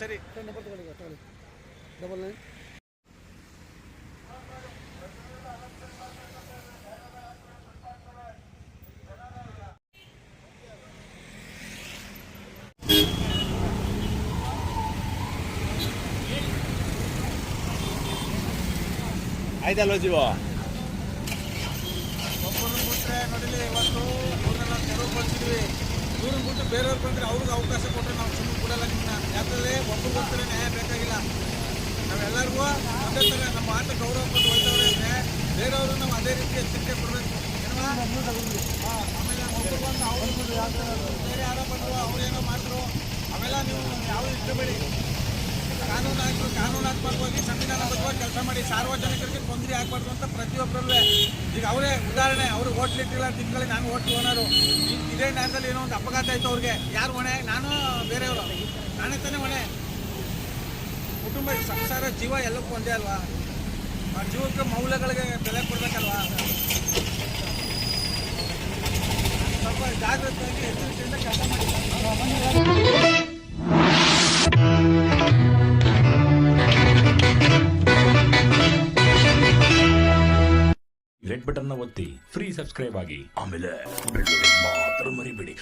ಸರಿ. ನಂಬರ್ ತಗೊಳ್ಳಿ ಈಗ, ತಗೊಳ್ಳಿ ಡಬಲ್ ನೈನ್ ಆಯ್ತಲ್ವ ಜೀವ ಒಬ್ಬರನ್ನ ಬಿಟ್ರೆ ನೋಡಿಲಿ ಇವತ್ತು ತೆರವುಗೊಳಿಸಿದ್ವಿ ಇವ್ರನ್ನ ಬಿಟ್ಟು ಬೇರೆಯವ್ರು ಬಂದರೆ ಅವ್ರಿಗೆ ಅವಕಾಶ ಕೊಟ್ಟರೆ ನಾವು ಸುಮ್ಮನೆ ಕೊಡಲ್ಲ ನಿಮ್ಮನ್ನ. ಯಾಕಂದರೆ ಒಬ್ಬರಿಗೋಸ್ಕರ ನ್ಯಾಯ ಬೇಕಾಗಿಲ್ಲ. ನಾವೆಲ್ಲರಿಗೂ ಒಂದೇ ಥರ ನಮ್ಮ ಆಟ ಗೌರವ ಕೊಟ್ಟು ಹೋಯ್ತವ್ರೆ ಅಂದರೆ ಬೇರೆಯವರು ನಾವು ಅದೇ ರೀತಿ ಎಚ್ಚರಿಕೆ ಕೊಡಬೇಕು. ಆಮೇಲೆ ಒಬ್ಬರು ಬಂದು ಅವ್ರು ಬೇರೆ ಯಾರೋ ಬಂದರು ಏನೋ ಮಾಡಿದ್ರು, ಅವೆಲ್ಲ ನೀವು ಯಾವ ಇಷ್ಟಬೇಡಿ ಕಾನೂನು ಕಾನೂನಾತ್ಮಕವಾಗಿ ಸಂವಿಧಾನಬದ್ಧವಾಗಿ ಕೆಲಸ ಮಾಡಿ ಸಾರ್ವಜನಿಕರಿಗೆ ತೊಂದರೆ ಆಗಬಾರ್ದು ಅಂತ ಪ್ರತಿಯೊಬ್ಬರಲ್ಲೂ ಈಗ ಅವರೇ ಉದಾಹರಣೆ, ಅವರು ಓಟ್ಲಿಟ್ಟಿಲ್ಲ ತಿಂಗಳಿಗೆ ನಾನು ಓಟ್ಲು ಓನರು. ಇದೇ ನ್ಯಾಯದಲ್ಲಿ ಏನೋ ಒಂದು ಅಪಘಾತ ಆಯಿತು ಅವ್ರಿಗೆ. ಯಾರು ಹೊಣೆ? ನಾನು ಮನೆ. ಹೊಣೆ ಕುಟುಂಬ, ಸಂಸಾರ, ಜೀವ ಎಲ್ಲಕ್ಕೂ ಒಂದೇ ಅಲ್ವಾ? ಆ ಜೀವಕ್ಕೆ ಮೌಲ್ಯಗಳಿಗೆ ಬೆಲೆ ಕೊಡ್ಬೇಕಲ್ವಾ? ಸ್ವಲ್ಪ ಜಾಗೃತಿಯಾಗಿ ಎಚ್ಚರಿಕೆಯಿಂದ ಕೆಲಸ ಮಾಡಿ. ರೆಡ್ ಬಟನ್ ಒತ್ತಿ ಫ್ರೀ ಸಬ್ಸ್ಕ್ರೈಬ್ ಆಗಿ. ಆಮೇಲೆ ಮಾತ್ರ ಮರಿಬೇಡಿ.